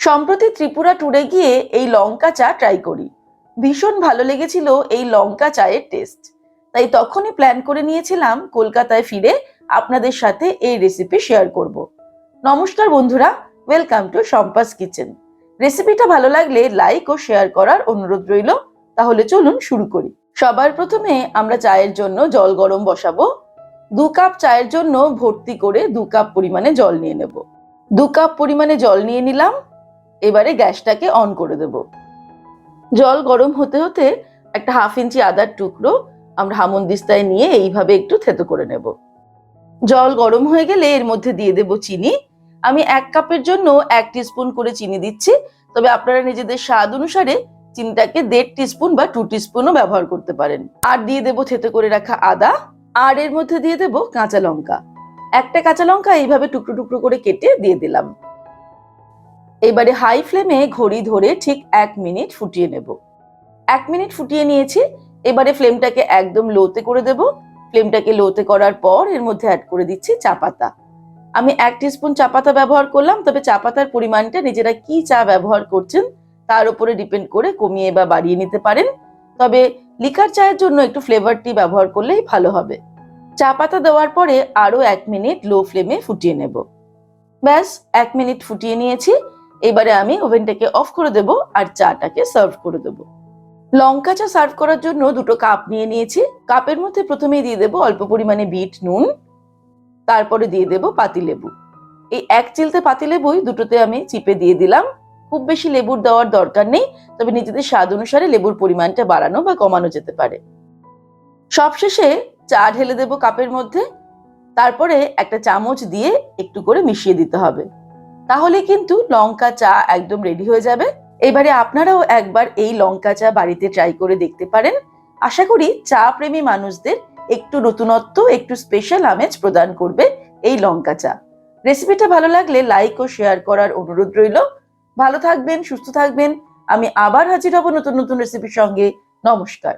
সম্প্রতি ত্রিপুরা ট্যুরে গিয়ে এই লঙ্কা চা ট্রাই করি। ভীষণ ভালো লেগেছিল এই লঙ্কা চায়ের টেস্ট তাই তখনই প্ল্যান করে নিয়েছিলাম কলকাতায় ফিরে আপনাদের সাথে এই রেসিপি শেয়ার করব। নমস্কার বন্ধুরা ওয়েলকাম টু সম্পাস কিচেন রেসিপিটা ভালো লাগলে লাইক ও শেয়ার করার অনুরোধ রইল। তাহলে চলুন শুরু করি। সবার প্রথমে আমরা চায়ের জন্য জল গরম বসাবো। দু কাপ চায়ের জন্য ভর্তি করে দু কাপ পরিমাণে জল নিয়ে নেব। দু কাপ পরিমাণে জল নিয়ে নিলাম। এবারে গ্যাসটাকে অন করে দেব। জল গরম হতে হতে একটা হাফ ইঞ্চি আদার টুকরো আমরা হামন্দিস্তায় নিয়ে এইভাবে একটু থেতো করে নেব। জল গরম হয়ে গেলে এর মধ্যে দিয়ে দেব চিনি। আমি এক কাপের জন্য এক টিস্পুন করে চিনি দিচ্ছি, তবে আপনারা নিজেদের স্বাদ অনুসারে চিনিটাকে দেড় টিস্পুন বা টু টিস্পুনও ব্যবহার করতে পারেন। আর দিয়ে দেব থেতো করে রাখা আদা। আর এর মধ্যে দিয়ে দেব কাঁচা লঙ্কা। একটা কাঁচা লঙ্কা এইভাবে টুকরো টুকরো করে কেটে দিয়ে দিলাম। এবারে হাই ফ্লেমে ঘড়ি ধরে ঠিক এক মিনিট ফুটিয়ে নেব। এক মিনিট ফুটিয়ে নিয়েছি, এবারে ফ্লেমটাকে একদম লোতে করে দেব। ফ্লেমটাকে লোতে করার পর এর মধ্যে অ্যাড করে দিচ্ছি চা পাতা। আমি এক টিস্পুন চা পাতা ব্যবহার করলাম, তবে চা পাতার পরিমাণটা নিজেরা কি চা ব্যবহার করছেন তার উপরে ডিপেন্ড করে কমিয়ে বা বাড়িয়ে নিতে পারেন। তবে লিকার চায়ের জন্য একটু ফ্লেভারটি ব্যবহার করলেই ভালো হবে। চা পাতা দেওয়ার পরে আরও এক মিনিট লো ফ্লেমে ফুটিয়ে নেব। ব্যাস, এক মিনিট ফুটিয়ে নিয়েছি। এবারে আমি ওভেনটাকে অফ করে দেব আর চাটাকে সার্ভ করে দেব। লঙ্কা চা সার্ভ করার জন্য দুটো কাপ নিয়ে নিয়েছি। কাপের মধ্যে প্রথমেই দিয়ে দেব অল্প পরিমাণে বিট নুন, তারপরে দিয়ে দেব পাতিলেবু এই এক চিলতে পাতিলেবুই দুটোতে আমি চিপে দিয়ে দিলাম। খুব বেশি লেবুর দেওয়ার দরকার নেই, তবে নিজেদের স্বাদ অনুসারে লেবুর পরিমাণটা বাড়ানো বা কমানো যেতে পারে। সবশেষে চা ঢেলে দেব কাপের মধ্যে। তারপরে একটা চামচ দিয়ে একটু করে মিশিয়ে দিতে হবে। তাহলে কিন্তু লঙ্কা চা একদম রেডি হয়ে যাবে। এবারে আপনারাও একবার এই লঙ্কা চা বাড়িতে ট্রাই করে দেখতে পারেন। আশা করি চা প্রেমী মানুষদের একটু নতুনত্ব, একটু স্পেশাল আমেজ প্রদান করবে এই লঙ্কা চা। রেসিপিটা ভালো লাগলে লাইক ও শেয়ার করার অনুরোধ রইল। ভালো থাকবেন, সুস্থ থাকবেন। আমি আবার হাজির হব নতুন নতুন রেসিপির সঙ্গে। নমস্কার।